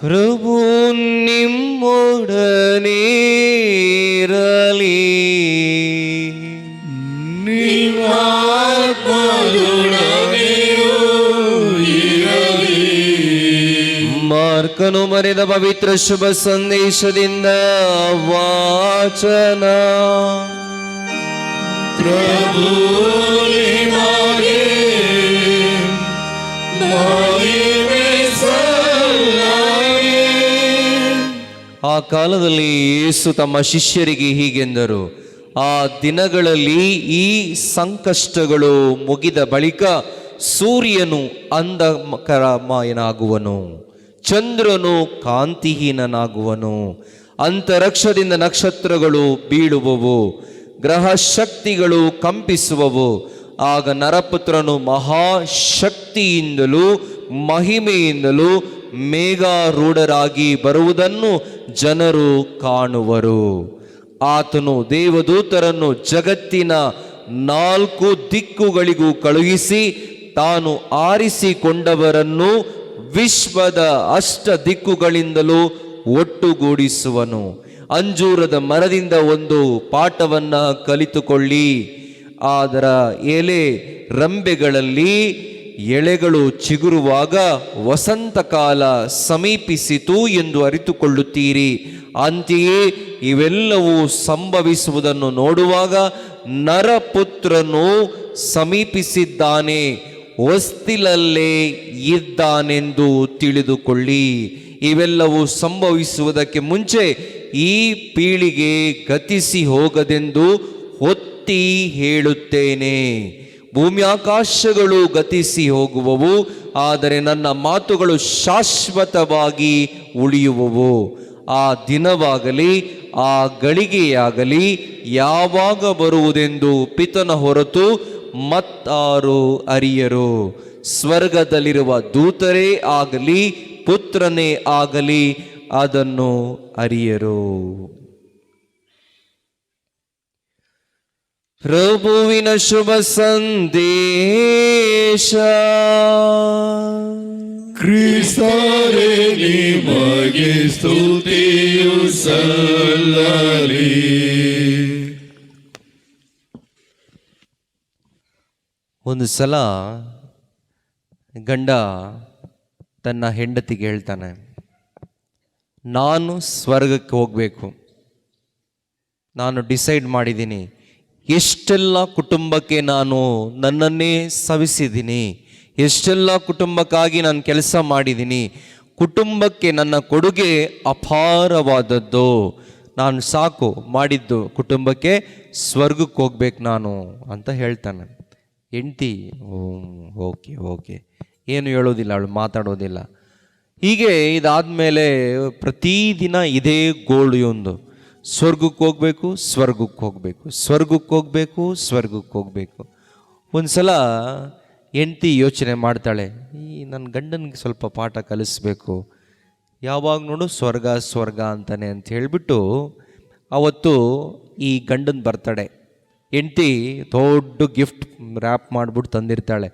ಪ್ರಭು ನಿಮ್ಮೊಡನೆ ಇರಲಿ ಮಾರ್ಕನು ಮರೆದ ಪವಿತ್ರ ಶುಭ ಸಂದೇಶದಿಂದ ವಾಚನ ಪ್ರಭು ನಿಮಗೆ ಕಾಲದಲ್ಲಿ ಯೇಸು ತಮ್ಮ ಶಿಷ್ಯರಿಗೆ ಹೀಗೆಂದರು, ಆ ದಿನಗಳಲ್ಲಿ ಈ ಸಂಕಷ್ಟಗಳು ಮುಗಿದ ಬಳಿಕ ಸೂರ್ಯನು ಅಂಧಕರಮಯನಾಗುವನು, ಚಂದ್ರನು ಕಾಂತಿಹೀನನಾಗುವನು, ಅಂತರಿಕ್ಷದಿಂದ ನಕ್ಷತ್ರಗಳು ಬೀಳುವವು ಗ್ರಹ ಶಕ್ತಿಗಳು ಕಂಪಿಸುವವು, ಆಗ ನರಪುತ್ರನು ಮಹಾಶಕ್ತಿಯಿಂದಲೂ ಮಹಿಮೆಯಿಂದಲೂ ಮೇಘಾರೂಢರಾಗಿ ಬರುವುದನ್ನು ಜನರು ಕಾಣುವರು. ಆತನು ದೇವದೂತರನ್ನು ಜಗತ್ತಿನ ನಾಲ್ಕು ದಿಕ್ಕುಗಳಿಗೂ ಕಳುಹಿಸಿ ತಾನು ಆರಿಸಿಕೊಂಡವರನ್ನು ವಿಶ್ವದ ಅಷ್ಟ ದಿಕ್ಕುಗಳಿಂದಲೂ ಒಟ್ಟುಗೂಡಿಸುವನು. ಅಂಜೂರದ ಮರದಿಂದ ಒಂದು ಪಾಠವನ್ನು ಕಲಿತುಕೊಳ್ಳಿ. ಅದರ ಎಲೆ ರಂಬೆಗಳಲ್ಲಿ ಎಳೆಗಳು ಚಿಗುರುವಾಗ ವಸಂತ ಕಾಲ ಸಮೀಪಿಸಿತು ಎಂದು ಅರಿತುಕೊಳ್ಳುತ್ತೀರಿ. ಅಂತೆಯೇ ಇವೆಲ್ಲವೂ ಸಂಭವಿಸುವುದನ್ನು ನೋಡುವಾಗ ನರಪುತ್ರನು ಸಮೀಪಿಸಿದ್ದಾನೆ, ಹೊಸ್ತಿಲಲ್ಲೇ ಇದ್ದಾನೆಂದು ತಿಳಿದುಕೊಳ್ಳಿ. ಇವೆಲ್ಲವೂ ಸಂಭವಿಸುವುದಕ್ಕೆ ಮುಂಚೆ ಈ ಪೀಳಿಗೆ ಗತಿಸಿ ಹೋಗದೆಂದು ಒತ್ತಿ ಹೇಳುತ್ತೇನೆ. ಭೂಮಿ ಆಕಾಶಗಳು ಗತಿಸಿ ಹೋಗುವವು, ಆದರೆ ನನ್ನ ಮಾತುಗಳು ಶಾಶ್ವತವಾಗಿ ಉಳಿಯುವವು. ಆ ದಿನವಾಗಲಿ, ಆ ಗಳಿಗೆಯಾಗಲಿ, ಯಾವಾಗ ಬರುವುದೆಂದು ಪಿತನ ಹೊರತು ಮತ್ತಾರು ಅರಿಯರು. ಸ್ವರ್ಗದಲ್ಲಿರುವ ದೂತರೇ ಆಗಲಿ, ಪುತ್ರನೇ ಆಗಲಿ, ಅದನ್ನು ಅರಿಯರು. ಪ್ರಭುವಿನ ಶುಭ ಸಂದೇಶ. ಕ್ರಿಸ್ತರೇ ನಿಮಗೆ ಸ್ತುತಿಯು ಸಲ್ಲಲಿ. ಒಂದು ಸಲ ಗಂಡ ತನ್ನ ಹೆಂಡತಿಗೆ ಹೇಳ್ತಾನೆ ನಾನು ಸ್ವರ್ಗಕ್ಕೆ ಹೋಗಬೇಕು. ನಾನು ಡಿಸೈಡ್ ಮಾಡಿದ್ದೀನಿ ಎಷ್ಟೆಲ್ಲ ಕುಟುಂಬಕ್ಕೆ ನಾನು ನನ್ನನ್ನೇ ಸವಿಸಿದ್ದೀನಿ, ಎಷ್ಟೆಲ್ಲ ಕುಟುಂಬಕ್ಕಾಗಿ ನಾನು ಕೆಲಸ ಮಾಡಿದ್ದೀನಿ, ಕುಟುಂಬಕ್ಕೆ ನನ್ನ ಕೊಡುಗೆ ಅಪಾರವಾದದ್ದು. ನಾನು ಸಾಕು, ಮಾಡಿದ್ದು ಕುಟುಂಬಕ್ಕೆ ಸ್ವರ್ಗಕ್ಕೆ ಹೋಗ್ಬೇಕು ನಾನು ಅಂತ ಹೇಳ್ತಾನೆ. ಹೆಂಡ್ತಿ ಓಕೆ ಓಕೆ. ಏನು ಹೇಳೋದಿಲ್ಲ ಅವಳು, ಮಾತಾಡೋದಿಲ್ಲ. ಹೀಗೆ ಇದಾದ ಮೇಲೆ ಪ್ರತಿದಿನ ಇದೇ ಗೋಳು ಒಂದು. ಸ್ವರ್ಗಕ್ಕೆ ಹೋಗಬೇಕು ಸ್ವರ್ಗಕ್ಕೆ ಹೋಗಬೇಕು. ಸ್ವರ್ಗಕ್ಕೆ ಹೋಗಬೇಕು ಸ್ವರ್ಗಕ್ಕೆ ಹೋಗಬೇಕು. ಒಂದು ಸಲ ಹೆಂಡ್ತಿ ಯೋಚನೆ ಮಾಡ್ತಾಳೆ, ಈ ನನ್ನ ಗಂಡನಿಗೆ ಸ್ವಲ್ಪ ಪಾಠ ಕಲಿಸ್ಬೇಕು. ಯಾವಾಗ ನೋಡು ಸ್ವರ್ಗ ಸ್ವರ್ಗ ಅಂತಾನೆ ಅಂತ ಹೇಳಿಬಿಟ್ಟು ಅವತ್ತು ಈ ಗಂಡನ ಬರ್ತಡೆ. ಹೆಂಡ್ತಿ ದೊಡ್ಡ ಗಿಫ್ಟ್ ರ್ಯಾಪ್ ಮಾಡಿಬಿಟ್ಟು ತಂದಿರ್ತಾಳೆ.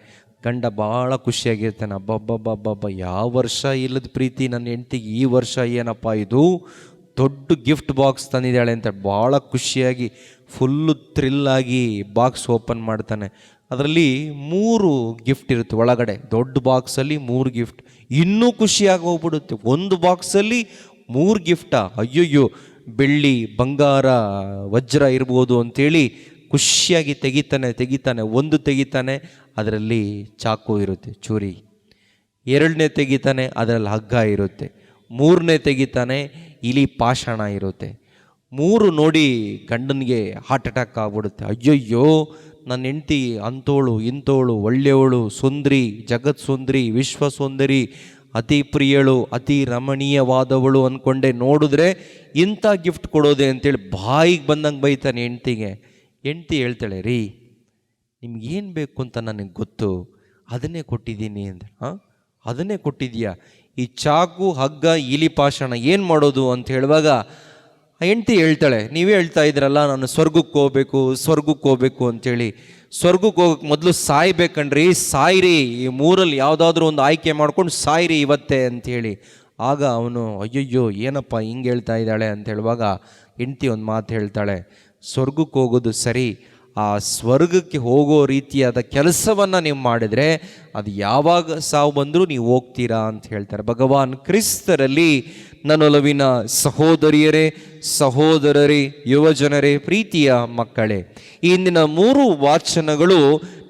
ಗಂಡ ಭಾಳ ಖುಷಿಯಾಗಿರ್ತಾನೆ ಅಬ್ಬಬ್ಬಬ್ಬಬ್ಬ ಯಾವ ವರ್ಷ ಇಲ್ಲದ ಪ್ರೀತಿ ನನ್ನ ಹೆಂಡ್ತಿಗೆ, ಈ ವರ್ಷ ಏನಪ್ಪ ಇದು? ದೊಡ್ಡ ಗಿಫ್ಟ್ ಬಾಕ್ಸ್ ತಂದಿದ್ದಾಳೆ ಅಂತ ಭಾಳ ಖುಷಿಯಾಗಿ ಫುಲ್ಲು ಥ್ರಿಲ್ಲಾಗಿ ಬಾಕ್ಸ್ ಓಪನ್ ಮಾಡ್ತಾನೆ. ಅದರಲ್ಲಿ ಮೂರು ಗಿಫ್ಟ್ ಇರುತ್ತೆ ಒಳಗಡೆ. ದೊಡ್ಡ ಬಾಕ್ಸಲ್ಲಿ ಮೂರು ಗಿಫ್ಟ್ ಇನ್ನೂ ಖುಷಿಯಾಗಿ ಹೋಗ್ಬಿಡುತ್ತೆ. ಒಂದು ಬಾಕ್ಸಲ್ಲಿ ಮೂರು ಗಿಫ್ಟಾ ಅಯ್ಯಯ್ಯೋ, ಬೆಳ್ಳಿ, ಬಂಗಾರ, ವಜ್ರ ಇರ್ಬೋದು ಅಂಥೇಳಿ ಖುಷಿಯಾಗಿ ತೆಗಿತಾನೆ ತೆಗಿತಾನೆ, ಒಂದು ತೆಗಿತಾನೆ, ಅದರಲ್ಲಿ ಚಾಕು ಇರುತ್ತೆ, ಚೂರಿ. ಎರಡನೇ ತೆಗಿತಾನೆ, ಅದರಲ್ಲಿ ಹಗ್ಗ ಇರುತ್ತೆ. ಮೂರನೇ ತೆಗಿತಾನೆ, ಇಲಿ ಪಾಷಾಣ ಇರುತ್ತೆ. ಮೂರು ನೋಡಿ ಗಂಡನಿಗೆ ಹಾರ್ಟ್ ಅಟ್ಯಾಕ್ ಆಗ್ಬಿಡುತ್ತೆ. ಅಯ್ಯಯ್ಯೋ, ನನ್ನ ಹೆಂಡ್ತಿ ಅಂತೋಳು ಇಂಥೋಳು, ಒಳ್ಳೆಯವಳು, ಸುಂದ್ರಿ, ಜಗತ್ ಸುಂದ್ರಿ, ವಿಶ್ವ ಸುಂದರಿ, ಅತಿ ಪ್ರಿಯಳು, ಅತಿ ರಮಣೀಯವಾದವಳು ಅಂದ್ಕೊಂಡೆ ನೋಡಿದ್ರೆ ಇಂಥ ಗಿಫ್ಟ್ ಕೊಡೋದೆ ಅಂತೇಳಿ ಬಾಯಿಗೆ ಬಂದಂಗೆ ಬೈತಾನೆ ಹೆಂಡ್ತಿಗೆ. ಹೆಂಡ್ತಿ ಹೇಳ್ತಾಳೆ, ರೀ ನಿಮ್ಗೇನು ಬೇಕು ಅಂತ ನನಗೆ ಗೊತ್ತು. ಅದನ್ನೇ ಕೊಟ್ಟಿದ್ದೀನಿ ಅಂದರೆ ಹಾಂ, ಅದನ್ನೇ ಕೊಟ್ಟಿದ್ಯಾ ಈ ಚಾಕು, ಹಗ್ಗ, ಇಲಿ ಪಾಷಾಣ ಏನು ಮಾಡೋದು ಅಂತ ಹೇಳುವಾಗ ಹೆಂಡತಿ ಹೇಳ್ತಾಳೆ, ನೀವೇ ಹೇಳ್ತಾ ಇದ್ರಲ್ಲ, ನಾನು ಸ್ವರ್ಗಕ್ಕೆ ಹೋಗ್ಬೇಕು ಸ್ವರ್ಗಕ್ಕೆ ಹೋಗ್ಬೇಕು ಅಂತೇಳಿ. ಸ್ವರ್ಗಕ್ಕೆ ಹೋಗಕ್ಕೆ ಮೊದಲು ಸಾಯ್ಬೇಕಣ್ರಿ ಸಾಯ್ರಿ, ಈ ಮೂರಲ್ಲಿ ಯಾವುದಾದ್ರೂ ಒಂದು ಆಯ್ಕೆ ಮಾಡ್ಕೊಂಡು ಸಾಯ್ರಿ ಇವತ್ತೇ ಅಂಥೇಳಿ ಆಗ ಅವನು, ಅಯ್ಯಯ್ಯೋ, ಏನಪ್ಪ ಹಿಂಗೆ ಹೇಳ್ತಾ ಇದ್ದಾಳೆ? ಅಂತ ಹೇಳುವಾಗ ಹೆಂಡ್ತಿ ಒಂದು ಮಾತು ಹೇಳ್ತಾಳೆ, ಸ್ವರ್ಗಕ್ಕೆ ಹೋಗೋದು ಸರಿ ಆ ಸ್ವರ್ಗಕ್ಕೆ ಹೋಗೋ ರೀತಿಯಾದ ಕೆಲಸವನ್ನು ನೀವು ಮಾಡಿದರೆ ಅದು ಯಾವಾಗ ಸಾವು ಬಂದರೂ ನೀವು ಹೋಗ್ತೀರಾ ಅಂತ ಹೇಳ್ತಾರೆ. ಭಗವಾನ್ ಕ್ರಿಸ್ತರಲ್ಲಿ ನನ್ನೊಲವಿನ ಸಹೋದರಿಯರೇ, ಸಹೋದರರೇ, ಯುವಜನರೇ, ಪ್ರೀತಿಯ ಮಕ್ಕಳೇ ಇಂದಿನ ಮೂರು ವಾಚನಗಳು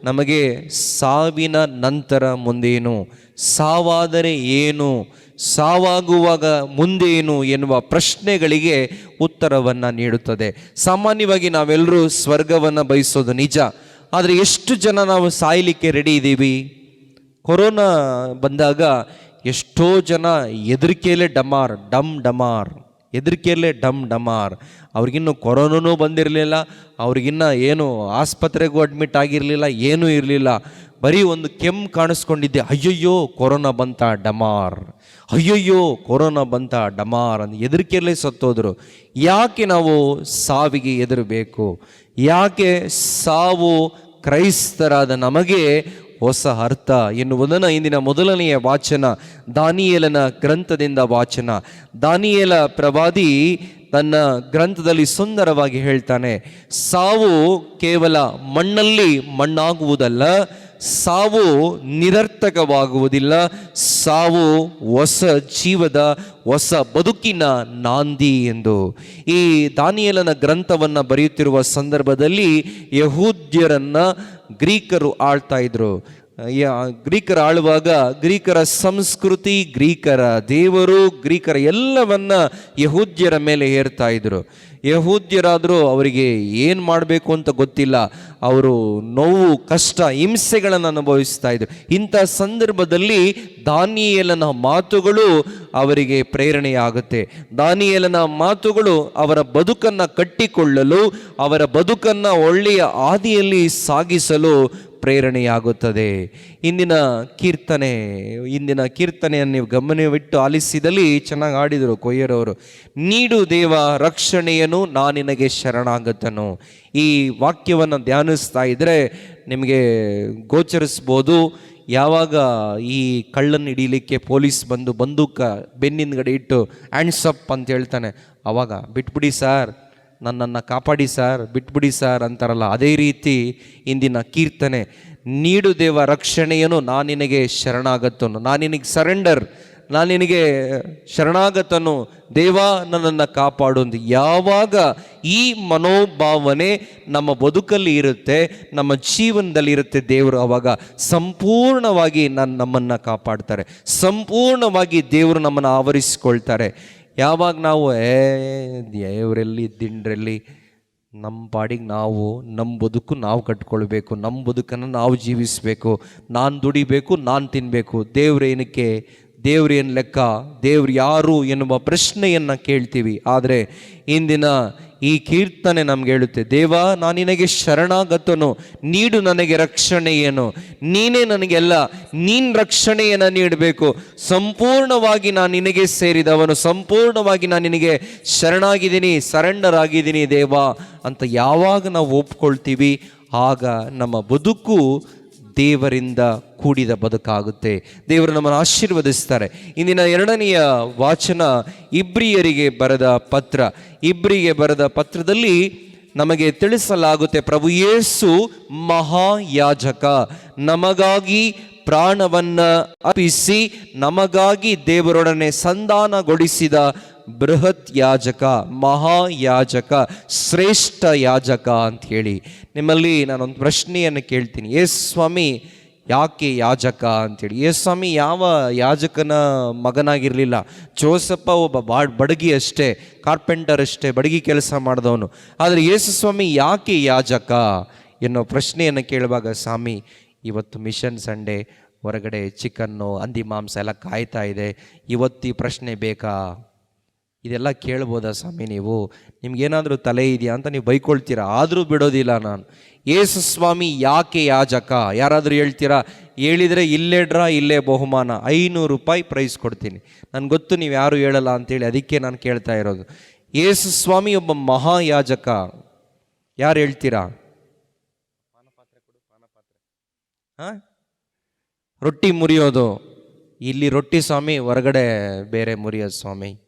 ನಮಗೆ ಸಾವಿನ ನಂತರ ಮುಂದೇನು, ಸಾವಾದರೆ ಏನು ಸಾವಾಗುವಾಗ ಮುಂದೇನು ಎನ್ನುವ ಪ್ರಶ್ನೆಗಳಿಗೆ ಉತ್ತರವನ್ನು ನೀಡುತ್ತದೆ. ಸಾಮಾನ್ಯವಾಗಿ ನಾವೆಲ್ಲರೂ ಸ್ವರ್ಗವನ್ನು ಬಯಸೋದು ನಿಜ. ಆದರೆ ಎಷ್ಟು ಜನ ನಾವು ಸಾಯಲಿಕ್ಕೆ ರೆಡಿ ಇದ್ದೀವಿ ಕೊರೋನಾ ಬಂದಾಗ ಎಷ್ಟೋ ಜನ ಹೆದರಿಕೆಯಲ್ಲೇ ಡಮಾರ್, ಡಮ್ ಡಮಾರ್. ಹೆದರಿಕೆಯಲ್ಲೇ ಡಮ್ ಡಮಾರ್. ಅವ್ರಿಗಿನ್ನೂ ಕೊರೋನೂ ಬಂದಿರಲಿಲ್ಲ, ಅವ್ರಿಗಿನ್ನ ಏನು ಆಸ್ಪತ್ರೆಗೂ ಅಡ್ಮಿಟ್ ಆಗಿರಲಿಲ್ಲ, ಏನೂ ಇರಲಿಲ್ಲ. ಬರೀ ಒಂದು ಕೆಮ್ಮು ಕಾಣಿಸ್ಕೊಂಡಿದ್ದೆ, ಅಯ್ಯಯ್ಯೋ ಕೊರೋನಾ ಬಂತ ಡಮಾರ್. ಅಯ್ಯಯ್ಯೋ ಕೊರೋನಾ ಬಂತ ಡಮಾರ್ ಅಂತ ಹೆದರಿಕೆಯಲ್ಲೇ ಸತ್ತೋದ್ರು. ಯಾಕೆ ನಾವು ಸಾವಿಗೆ ಹೆದರಬೇಕು? ಯಾಕೆ ಸಾವು ಕ್ರೈಸ್ತರಾದ ನಮಗೆ ಹೊಸ ಅರ್ಥ ಎನ್ನುವುದನ್ನು ಇಂದಿನ ಮೊದಲನೆಯ ವಾಚನ, ದಾನಿಯೇಲನ ಗ್ರಂಥದಿಂದ ವಾಚನ. ದಾನಿಯೇಲ ಪ್ರವಾದಿ ತನ್ನ ಗ್ರಂಥದಲ್ಲಿ ಸುಂದರವಾಗಿ ಹೇಳ್ತಾನೆ, ಸಾವು ಕೇವಲ ಮಣ್ಣಲ್ಲಿ ಮಣ್ಣಾಗುವುದಲ್ಲ, ಸಾವು ನಿರರ್ಥಕವಾಗುವುದಿಲ್ಲ, ಸಾವು ಹೊಸ ಜೀವದ, ಹೊಸ ಬದುಕಿನ ನಾಂದಿ ಎಂದು. ಈ ದಾನಿಯಲನ ಗ್ರಂಥವನ್ನು ಬರೆಯುತ್ತಿರುವ ಸಂದರ್ಭದಲ್ಲಿ ಯಹೂದ್ಯರನ್ನ ಗ್ರೀಕರು ಆಳ್ತಾ ಇದ್ರು. ಗ್ರೀಕರು ಆಳುವಾಗ ಗ್ರೀಕರ ಸಂಸ್ಕೃತಿ, ಗ್ರೀಕರ ದೇವರು, ಗ್ರೀಕರ ಎಲ್ಲವನ್ನ ಯಹೂದ್ಯರ ಮೇಲೆ ಹೇರ್ತಾ ಇದ್ರು. ಯಹೂದ್ಯರಾದರೂ ಅವರಿಗೆ ಏನು ಮಾಡಬೇಕು ಅಂತ ಗೊತ್ತಿಲ್ಲ. ಅವರು ನೋವು, ಕಷ್ಟ, ಹಿಂಸೆಗಳನ್ನು ಅನುಭವಿಸ್ತಾ ಇದ್ರು. ಇಂಥ ಸಂದರ್ಭದಲ್ಲಿ ದಾನಿಯೇಲನ ಮಾತುಗಳು ಅವರಿಗೆ ಪ್ರೇರಣೆಯಾಗುತ್ತೆ. ದಾನಿಯೇಲನ ಮಾತುಗಳು ಅವರ ಬದುಕನ್ನು ಕಟ್ಟಿಕೊಳ್ಳಲು, ಅವರ ಬದುಕನ್ನು ಒಳ್ಳೆಯ ಹಾದಿಯಲ್ಲಿ ಸಾಗಿಸಲು ಪ್ರೇರಣೆಯಾಗುತ್ತದೆ. ಇಂದಿನ ಕೀರ್ತನೆ, ಇಂದಿನ ಕೀರ್ತನೆಯನ್ನು ನೀವು ಗಮನವಿಟ್ಟು ಆಲಿಸಿದಲ್ಲಿ ಚೆನ್ನಾಗಿ ಆಡಿದರು ಕೊಯ್ಯರವರು. ನೀಡು ದೇವ ರಕ್ಷಣೆಯನ್ನು ನಾನು ನಿನಗೆ ಶರಣಾಗತನು. ಈ ವಾಕ್ಯವನ್ನು ಧ್ಯಾನಿಸ್ತಾ ಇದ್ದರೆ ನಿಮಗೆ ಗೋಚರಿಸ್ಬೋದು. ಯಾವಾಗ ಈ ಕಳ್ಳನ್ನು ಹಿಡೀಲಿಕ್ಕೆ ಪೊಲೀಸ್ ಬಂದು ಬಂದೂಕ ಬೆನ್ನಿಂದಗಡೆ ಇಟ್ಟು ಹ್ಯಾಂಡ್ಸ್ ಅಪ್ ಅಂತ ಹೇಳ್ತಾನೆ. ಅವಾಗ ಬಿಟ್ಬಿಡಿ ಸರ್. ನನ್ನನ್ನು ಕಾಪಾಡಿ ಸರ್, ಬಿಟ್ಬಿಡಿ ಸರ್ ಅಂತಾರಲ್ಲ, ಅದೇ ರೀತಿ ಇಂದಿನ ಕೀರ್ತನೆ. ನೀಡು ದೇವ ರಕ್ಷಣೆಯನ್ನು ನಾನು ನಿನಗೆ ಶರಣಾಗತ್ತನು ನಾನು ನಿನಗೆ ಸರೆಂಡರ್ ನಾನು ನಿನಗೆ ಶರಣಾಗತನು ದೇವ, ನನ್ನನ್ನು ಕಾಪಾಡು ಅಂತ ಯಾವಾಗ ಈ ಮನೋಭಾವನೆ ನಮ್ಮ ಬದುಕಲ್ಲಿ ಇರುತ್ತೆ, ನಮ್ಮ ಜೀವನದಲ್ಲಿ ಇರುತ್ತೆ ದೇವರು ಆವಾಗ ಸಂಪೂರ್ಣವಾಗಿ ನಾನು ನಮ್ಮನ್ನು ಕಾಪಾಡ್ತಾರೆ. ಸಂಪೂರ್ಣವಾಗಿ ದೇವರು ನಮ್ಮನ್ನು ಆವರಿಸಿಕೊಳ್ತಾರೆ. ಯಾವಾಗ ನಾವು, ಏ, ದೇವರಲ್ಲಿ ದಿಂಡ್ರಲ್ಲಿ ನಮ್ಮ ಪಾಡಿಗೆ ನಾವು ನಮ್ಮ ಬದುಕು ನಾವು ಕಟ್ಕೊಳ್ಬೇಕು ನಮ್ಮ ಬದುಕನ್ನು ನಾವು ಜೀವಿಸಬೇಕು, ನಾನು ದುಡಿಬೇಕು, ನಾನು ತಿನ್ನಬೇಕು ದೇವ್ರೇನಕ್ಕೆ ದೇವ್ರೇನು ಲೆಕ್ಕ? ದೇವ್ರು ಯಾರು ಎನ್ನುವ ಪ್ರಶ್ನೆಯನ್ನು ಕೇಳ್ತೀವಿ. ಆದರೆ, ಇಂದಿನ ಈ ಕೀರ್ತನೆ ನಮ್ಗೆ ಹೇಳುತ್ತೆ, ದೇವ ನಾನು ನಿನಗೆ ಶರಣಾಗತನು, ನೀಡು ನನಗೆ ರಕ್ಷಣೆಯೇನು, ನೀನೇ ನನಗೆಲ್ಲ, ನೀನು ರಕ್ಷಣೆಯನ್ನು ನೀಡಬೇಕು. ಸಂಪೂರ್ಣವಾಗಿ ನಾನು ನಿನಗೆ ಸೇರಿದವನು, ಸಂಪೂರ್ಣವಾಗಿ ನಾನು ನಿನಗೆ ಶರಣಾಗಿದ್ದೀನಿ ಸರೆಂಡರ್ ಆಗಿದ್ದೀನಿ ದೇವ ಅಂತ ಯಾವಾಗ ನಾವು ಒಪ್ಕೊಳ್ತೀವಿ, ಆಗ ನಮ್ಮ ಬದುಕು ದೇವರಿಂದ ಕೂಡಿದ ಬದುಕಾಗುತ್ತೆ. ದೇವರು ನಮ್ಮನ್ನು ಆಶೀರ್ವದಿಸ್ತಾರೆ. ಇಂದಿನ ಎರಡನೆಯ ವಾಚನ ಇಬ್ರಿಯರಿಗೆ ಬರೆದ ಪತ್ರ. ಇಬ್ರಿಗೆ ಬರೆದ ಪತ್ರದಲ್ಲಿ ನಮಗೆ ತಿಳಿಸಲಾಗುತ್ತೆ ಪ್ರಭು ಯೇಸು ಮಹಾಯಾಜಕ. ನಮಗಾಗಿ ಪ್ರಾಣವನ್ನು ಅರ್ಪಿಸಿ, ನಮಗಾಗಿ ದೇವರೊಡನೆ ಸಂಧಾನಗೊಳಿಸಿದ ಬೃಹತ್ ಯಾಜಕ ಮಹಾಯಾಜಕ ಶ್ರೇಷ್ಠ ಯಾಜಕ ಅಂತ ಹೇಳಿ ನಿಮ್ಮಲ್ಲಿ ನಾನೊಂದು ಪ್ರಶ್ನೆಯನ್ನು ಕೇಳ್ತೀನಿ. ಏ ಸ್ವಾಮಿ, ಯಾಕೆ ಯಾಜಕ ಅಂಥೇಳಿ ಏ ಸ್ವಾಮಿ, ಯಾವ ಯಾಜಕನ ಮಗನಾಗಿರಲಿಲ್ಲ. ಜೋಸಪ್ಪ ಒಬ್ಬ ಬಾಡ್ ಬಡಗಿ ಅಷ್ಟೇ, ಕಾರ್ಪೆಂಟರ್ ಅಷ್ಟೇ, ಬಡಗಿ ಕೆಲಸ ಮಾಡಿದವನು. ಆದರೆ ಯೇಸು ಸ್ವಾಮಿ ಯಾಕೆ ಯಾಜಕ ಎನ್ನೋ ಪ್ರಶ್ನೆಯನ್ನು ಕೇಳುವಾಗ, ಸ್ವಾಮಿ, ಇವತ್ತು ಮಿಷನ್ ಸಂಡೇ, ಹೊರಗಡೆ ಚಿಕನ್ನು, ಹಂದಿ ಮಾಂಸ ಎಲ್ಲ ಕಾಯ್ತಾ ಇದೆ, ಇವತ್ತು ಈ ಪ್ರಶ್ನೆ ಬೇಕಾ? ಇದೆಲ್ಲ ಕೇಳ್ಬೋದಾ ಸ್ವಾಮಿ ನೀವು? ನಿಮ್ಗೇನಾದರೂ ತಲೆ ಇದೆಯಾ ಅಂತ ನೀವು ಬೈಕೊಳ್ತೀರಾ? ಆದರೂ ಬಿಡೋದಿಲ್ಲ ನಾನು. ಏಸು ಸ್ವಾಮಿ ಯಾಕೆ ಯಾಜಕ? ಯಾರಾದರೂ ಹೇಳ್ತೀರಾ? ಹೇಳಿದರೆ ಇಲ್ಲೇ ಡ್ರಾ, ಇಲ್ಲೇ ಬಹುಮಾನ. ಐನೂರು ರೂಪಾಯಿ ಪ್ರೈಸ್ ಕೊಡ್ತೀನಿ. ನನಗೆ ಗೊತ್ತು ನೀವು ಯಾರು ಹೇಳಲ್ಲ ಅಂತೇಳಿ ಅದಕ್ಕೆ ನಾನು ಕೇಳ್ತಾ ಇರೋದು. ಏಸು ಸ್ವಾಮಿ ಒಬ್ಬ ಮಹಾಯಾಜಕ. ಯಾರು ಹೇಳ್ತೀರಾ? ಹಾಂ? ರೊಟ್ಟಿ ಮುರಿಯೋದು. ಇಲ್ಲಿ ರೊಟ್ಟಿ ಸ್ವಾಮಿ, ಹೊರಗಡೆ ಬೇರೆ ಮುರಿಯೋದು ಸ್ವಾಮಿ.